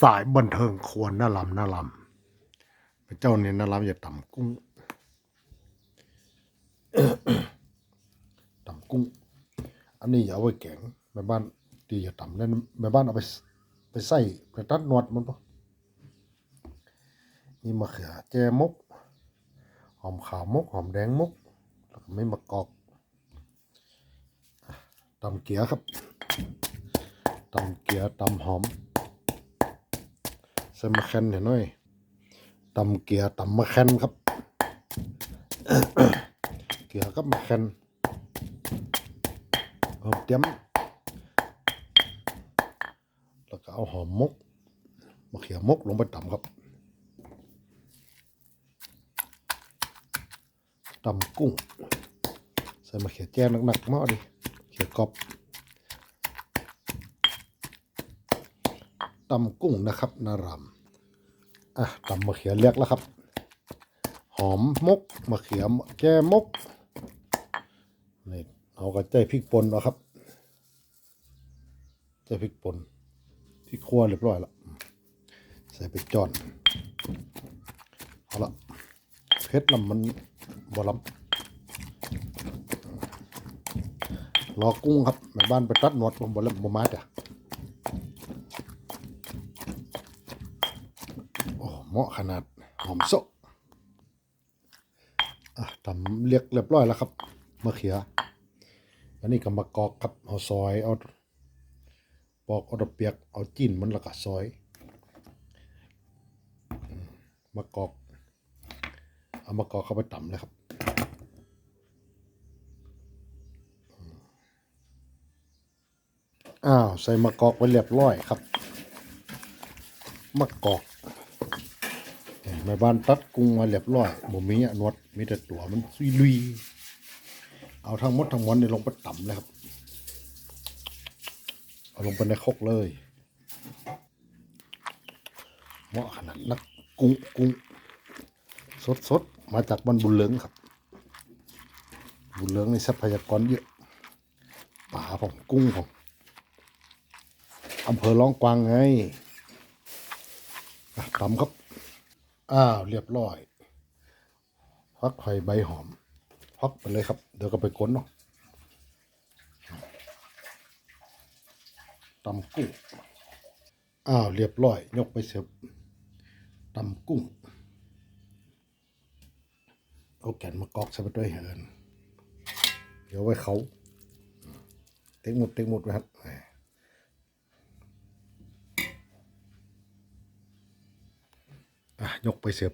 สายบันเทิงควรน่าลำน่าลำเจ้าเนี่ยน่าลำอย่าต่ำกุ้งต่ำกุ้ง อันนี้อย่าเอาไว้แกงแม่บ้านดีอย่าต่ำนั่นแม่บ้านเอาไปไปใส่ไปตัดนวดมันปะนี่มะเขือแจมก หอมขาวมก หอมแดงมก แล้วก็ไม่มะกอกตำเกี๊ยครับตำเกี๊ยตำหอม ส่มะแคนเห็นหน่อยตำเกียตำมะแคนครับ เกียกับมะแคนหอมเตี้ยมแล้วก็เอาหอมมกมะเขือมกลงไปตำครับตำกุ้งใส่มะเขือแจ้หนักๆมาเอาดิเขือกรอบ ตำกุ้งนะครับนารำอะตำมะเขือเรียกแล้วครับ หอมมกมะเขือแก้มกนี่เอากระเจ้พริกป่นเอาครับเจ้พริกป่นพริกขั่วเรียบร้อยแล้วใส่ไปจอนเอาละเผ็ดลำมันบ่ลำรอกุ้งครับแม่บ้านไปตัดหนวดผมบ่ลำบ่มาจ้ะโอ้ เหมาะขนาดหอมโซอะทำเรียกเรียบร้อยแล้วครับมะเขืออันนี้ก็มากอกครับเอาซอยเอาปอกเอาดอกเปียกเอาจิ้นมันแล้วก็ซอยมากอกเอามากอกเข้าไปตำเลยครับอ้าวใส่มะกอกไว้เรียบร้อยครับมะกอก แม่บ้านตัดกุ้งมาเรียบร้อยบ่มีอนวดมีแต่ตัวมันซุยลุย เอาทั้งหมดทั้งมวลนี่ยลงไปต่ำเลยครับ เอาลงไปในคกเลยเหมาะขนาดนักกุ้งกุ้งสดสดมาจากบ้านบุญเลืองครับ บุญเลืองในทรัพยากรเยอะป่าของกุ้งของอำเภอร้องกวางไงอะตำครับ อ้าวเรียบร้อยพักไผ่ใบหอมพักไปเลยครับ เดี๋ยวก็ไปก้นเนาะตำกุ้งอ้าวเรียบร้อย ยกไปเสิร์ฟตำกุ้งเอาแก่นมากอกใส่ไปด้วยเหินเดี๋ยวไว้เขาเต็กหมดเต็กหมดไว้ครับแหม อะ ยกไปเสียบ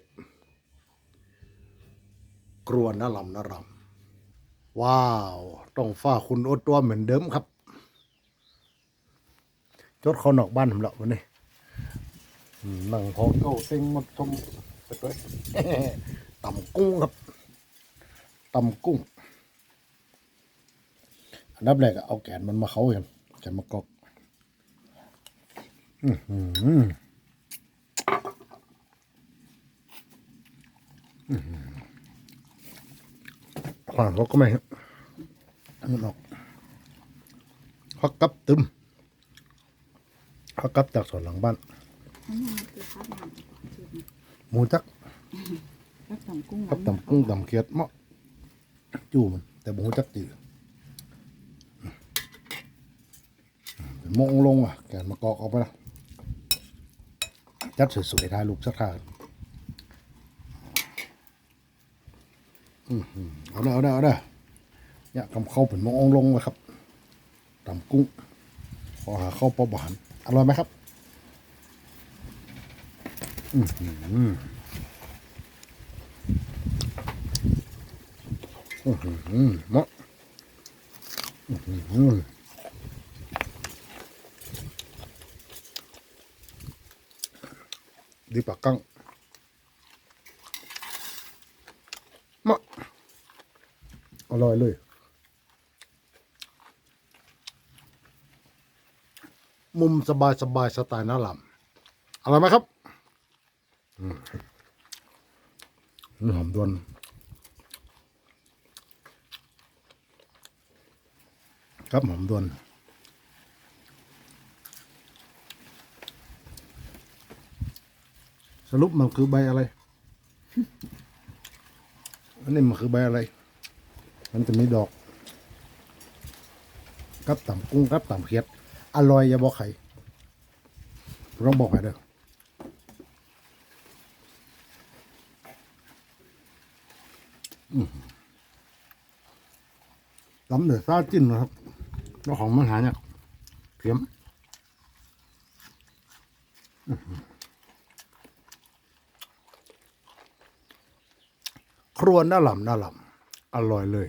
กรวนน่าลำน่ารำว้าว ต้องฝ้าคุณโอตัวเหมือนเดิมครับ จดเขานอกบ้านผมละวันนี้นั่งพอเก้าเซ็งมาชมไปด้วยต่ำกุ้งครับต่ำกุ้ง อันดับแรกเอาแกนมันมาเขากันแกนมากอก อือหือ ขวางเขาก็ไม่ครับมันออกพักกับตึมพักกับจากสวนหลังบ้านอันนี้มันคือข้าวมันจืดนะหมูจักข้าวตำกุ้งกับตำกุ้งตำเขียดเมาะจู่มันแต่หมูจักจืดเป็นโมงลงอะแกนมากอกเอาไปละจัดสวยๆถ่ายรูปสักท่าอืมๆ เอาเด้อเอาเด้อเอาเด้อเนี่ยกำเข้าเป็นโมงลงเลยครับตำกุ้งขอหาข้าวปลาบานอร่อยไหมครับอือหืออื้อหือเหมะอื้อหือดีปากกังเหมาะ อร่อยเลยมุมสบายสบายๆสไตล์น่าลำอร่อยไหมครับอืมนี่หอมดวนครับหอมดวนสรุปมันคือใบอะไร อันนี้มันคือใบอะไร มันจะมีดอก กับต่ำกุ้งกับต่ำเขียดอร่อยอย่าบอกใครต้องบอกใครเด้อล้ำเดือดซาจิ้นนะครับเจ้าของมันหาเนี่ยเพียมครัวน่าหล่ำน่าหล่ำอร่อยเลย